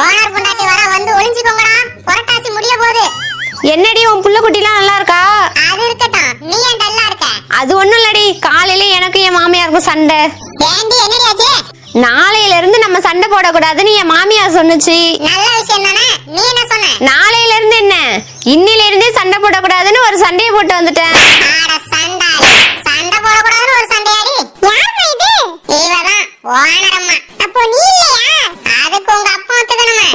Owner பொண்டாட்டி வர வந்து ஒளிஞ்சுக்கோங்கடா. புரட்டாசி முடிய போகுது. என்னடி உன் புள்ள குட்டிலாம் நல்லா இருக்கா? அது இருக்கட்டும். நீ ஏன் டல்லா இருக்க? அது ஒண்ணும் இல்லடி. காலையில எனக்கும் என் மாமியாருக்கும் சண்டை. ஏண்டி என்னடி ஆச்சு? நாளையில இருந்து நம்ம சண்டை போடக்கூடாதுன்னு என் மாமியார் சொன்னுச்சு. நல்ல விஷயம் தானே? நீ என்ன சொன்ன? நாளையில இருந்து என்ன? இன்னில இருந்தே சண்டை போடக்கூடாதுன்னு ஒரு சண்டையை போட்டு வந்துட்டேன். ஆட சண்டாளி. சண்டை போடக்கூடாதுன்னு ஒரு சண்டையாடி. யாருமா இது? இவதான் ஓனர் அம்மா அப்போ நீ இல்லையா அதுக்கு உங்க அப்பா ஒத்துக்கணுமே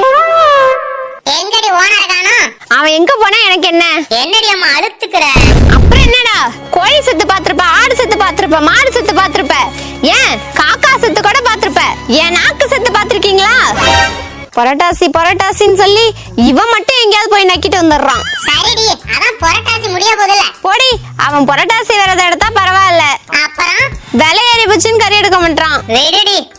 ஓனர் காணோம் அவன் எங்க போனா எனக்கு என்ன? என்னடி அம்மா அழுத்துக்கிற? அப்புறம் என்னடா? கோழி செத்து பாத்திருப்ப ஆடு செத்து பாத்திருப்ப மாடு செத்து பாத்திருப்ப ஏன்? காக்கா செத்து கூட பாத்திருப்ப என் நாக்கு செத்து பாத்திருக்கீங்களா புரட்டாசி புரட்டாசின்னு சொல்லி இவன் மட்டும் எங்கேயாவது போய் நக்கிட்டு வந்துடுறான். சரிடி அதான் புரட்டாசி முடிய போதில்ல போடி அவன் புரட்டாசி விரதம் எடுத்தா பரவாயில்ல. அப்புறம்? விலை ஏறி போச்சுன்னு கறி எடுக்க மாட்டான்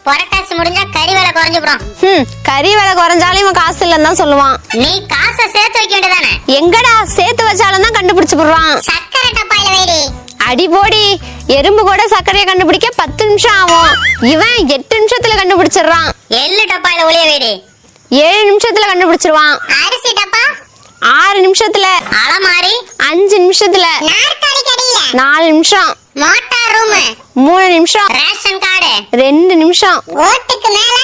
புரட்டாசி முடிஞ்சா கறி விலை குறைஞ்சு ஹம், கறி விலை குறைஞ்சாலும் இவன் காசு இல்லைன்னு தான் சொல்லுவான். நீ காசை சேர்த்து வைக்க வேண்டியதானே? எங்கடா சேர்த்து வச்சாலும் தான் கண்டுபிடிச்சு போடுறான் சக்கரை டப்பாயில வைடி. அடி போடி. எறும்பு கூட சர்க்கரையை கண்டுபிடிக்க பத்து நிமிஷம் ஆகும். இவன் எட்டு நிமிஷத்துல கண்டுபிடிச்சிடுறான். எள்ளு டப்பாயில ஒளிய வைடி. ஏழு நிமிஷத்துல கண்டுபிடிச்சிருவான். அரிசி டப்பா? ஆறு நிமிஷத்துல. அலமாரி? அஞ்சு நிமிஷத்துல. நாலு நிமிஷம். மோட்டார் ரூம் மூணு நிமிஷம். ரேஷன் கார்டு ரெண்டு நிமிஷம். ஓட்டுக்கு மேல.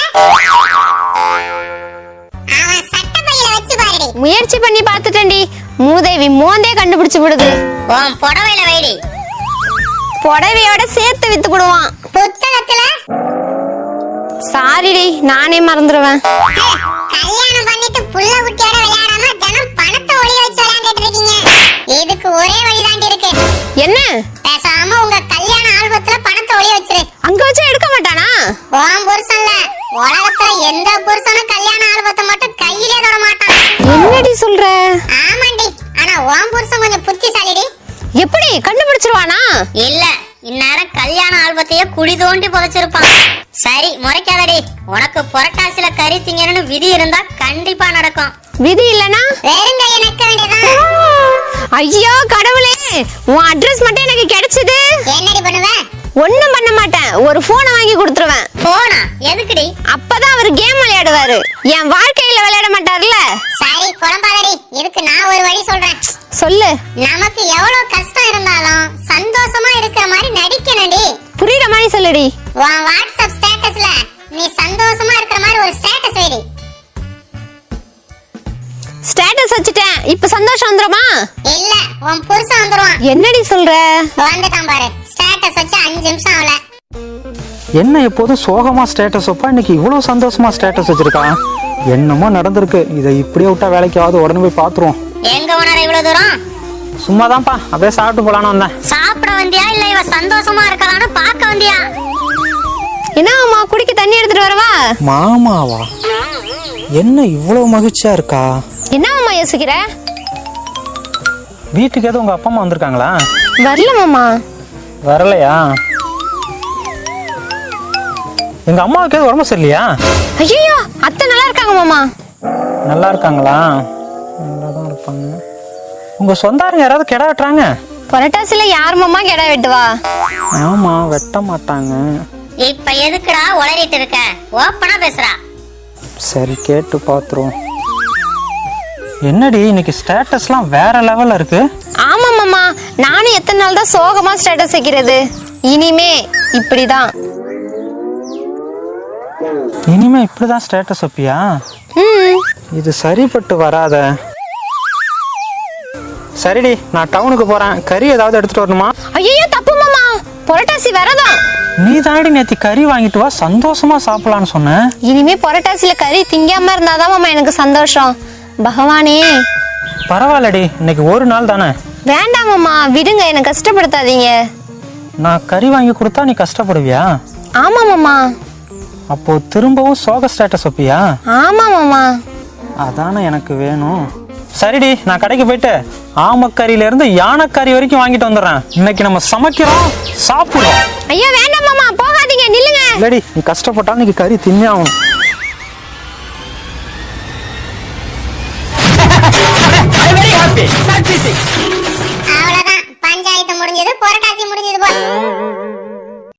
அவன் சட்ட பையில வச்சு பாருடி. முயற்சி பண்ணி பார்த்துட்டேன்டி. மூதேவி மோந்தே கண்டுபிடிச்சு விடுது. உன் புடவையில வைடி. புடவையோட சேர்த்து வித்து விடுவான். புத்தகத்துல. சாரிடி நானே மறந்துடுவேன் கல்யாணம் பண்ணிட்டு புள்ள குட்டியோட விளையாடாம தினம் பணத்தை ஒளிய வச்சு விளையாண்டுட்டு இருக்கீங்க. இதுக்கு ஒரே எந்த புருஷனும் கல்யாண ஆல்பத்தை மட்டும் கையிலே தொட மாட்டான். என்னடி சொல்ற? ஆமாண்டி. ஆனா உன் புருஷன் கொஞ்சம் புத்திசாலிடி. எப்படி? கண்டுபிடிச்சிருவானா? இல்ல இந்நேரம் கல்யாண ஆல்பத்தையே குழி தோண்டி புதைச்சிருப்பான். சரி முறைக்காதடி. உனக்கு புரட்டாசில கறி திங்கணும்னு விதி இருந்தா கண்டிப்பா நடக்கும். விதி இல்லனா நிக்க வேண்டியதான் ஐயோ கடவுளே. உன் அட்ரஸ் மட்டும் எனக்கு கிடைச்சது. என்னடி பண்ணுவ? ஒண்ணும் பண்ண மாட்டேன். ஒரு போனை வாங்கி கொடுத்துருவேன். போனா எதுக்குடி? கேம் விளையாடுவாரு. என் வாழ்க்கையில விளையாட மாட்டார்ல? சரி குழம்பாதடி இதுக்கு நான் ஒரு வழி சொல்றேன். சொல்லு. நமக்கு எவ்வளவு கஷ்டம் இருந்தாலும் சந்தோஷமா இருக்கிற மாதிரி நடிக்கணும்டி. புரியுற மாதிரி சொல்லுடி. உன் வாட்ஸ்அப் ஸ்டேட்டஸ்ல நீ சந்தோஷமா இருக்கிற மாதிரி ஒரு ஸ்டேட்டஸ் வைடி. ஸ்டேட்டஸ் வச்சுட்டேன். இப்ப சந்தோஷம் வந்துருமா? இல்ல உன் புருஷன் வந்துருவான். என்னடி சொல்ற? வந்துட்டான் பாரு. ஸ்டேட்டஸ் வச்சு அஞ்சு நிமிஷம் ஆகல. என்ன எப்போதும் சோகமா ஸ்டேட்டஸ் வைப்பா? இன்னைக்கு இவ்வளவு சந்தோஷமா ஸ்டேட்டஸ் வச்சிருக்கான் என்னமோ நடந்திருக்கு. இதை இப்படியே விட்டா வேலைக்கு ஆகுது உடனே போய் பாத்துருவோம். எங்க உணர இவ்வளவு தூரம்? சும்மாதான்ப்பா. அப்படியே சாப்பிட்டு போலான்னு வந்தேன். சாப்பிட வந்தியா? இல்ல இவ சந்தோஷமா இருக்கலாம்னு பார்க்க வந்தியா? என்ன அம்மா குடிக்க தண்ணி எடுத்துட்டு வரவா? மாமாவா? என்ன இவ்வளவு மகிழ்ச்சியா இருக்கா? என்ன அம்மா யோசிக்கிற? வீட்டுக்கு எதுவும் உங்க அப்பா அம்மா வந்திருக்காங்களா? வரல மாமா. வரலையா? எங்க அம்மாவுக்கு எதுவும் உடம்பு சரியில்லையா? ஐயோ அத்தை நல்லா இருக்காங்க மாமா. நல்லா இருக்காங்களா? நல்லா தான் இருப்பாங்க. உங்க சொந்தாருங்க யாராவது கிட வெட்டுறாங்க? புரட்டாசில யார் மாமா கெடா வெட்டுவா? ஆமா வெட்ட மாட்டாங்க. இப்ப எதுக்குடா உளறிட்டு இருக்க? ஓப்பனா பேசுறா. சரி கேட்டு பார்த்துருவோம் என்னடி இன்னைக்கு ஸ்டேட்டஸ்லாம் வேற லெவல்ல இருக்கு? ஆமா மாமா நானும் எத்தனை நாள் தான் சோகமா ஸ்டேட்டஸ் வைக்கிறது. இனிமே இப்படிதான். இனிமே இப்படிதான் ஸ்டேட்டஸ் வைப்பியா இது சரிப்பட்டு வராத. சரிடி நான் டவுனுக்கு போறேன். கறி ஏதாவது எடுத்துட்டு வரணுமா? ஐயோ தப்பு மாமா. புரட்டாசி வரதான் நீ தானடி நேத்தி கறி வாங்கிட்டு வா சந்தோஷமா சாப்பிடலான்னு சொன்னேன் இனிமே புரட்டாசில கறி திங்காம இருந்தாதான் மாமா எனக்கு சந்தோஷம். பகவானே. பரவாயில்லடி இன்னைக்கு ஒரு நாள் தானே? வேண்டாம் மாமா விடுங்க என்னை கஷ்டப்படுத்தாதீங்க. நான் கறி வாங்கி கொடுத்தா நீ கஷ்டப்படுவியா? ஆமா மாமா. அப்போ திரும்பவும் சோக ஸ்டேட்டஸ் வைப்பியா ஆமா மாமா. அதானே எனக்கு வேணும். சரிடி நான் கடைக்கு போயிட்டு ஆமக்கறியில இருந்து யானைக்கறி வரைக்கும் வாங்கிட்டு வந்துடுறேன். இன்னைக்கு நம்ம சமைக்கிறோம் சாப்பிடுறோம். ஐயோ வேண்டாம் மாமா. போகாதீங்க நில்லுங்க. இல்லடி நீ கஷ்டப்பட்டா இன்னைக்கு கறி தின்னே ஆகணும். அவ்வளவுதான். பஞ்சாயத்து முடிஞ்சது புரட்டாசி முடிஞ்சது போ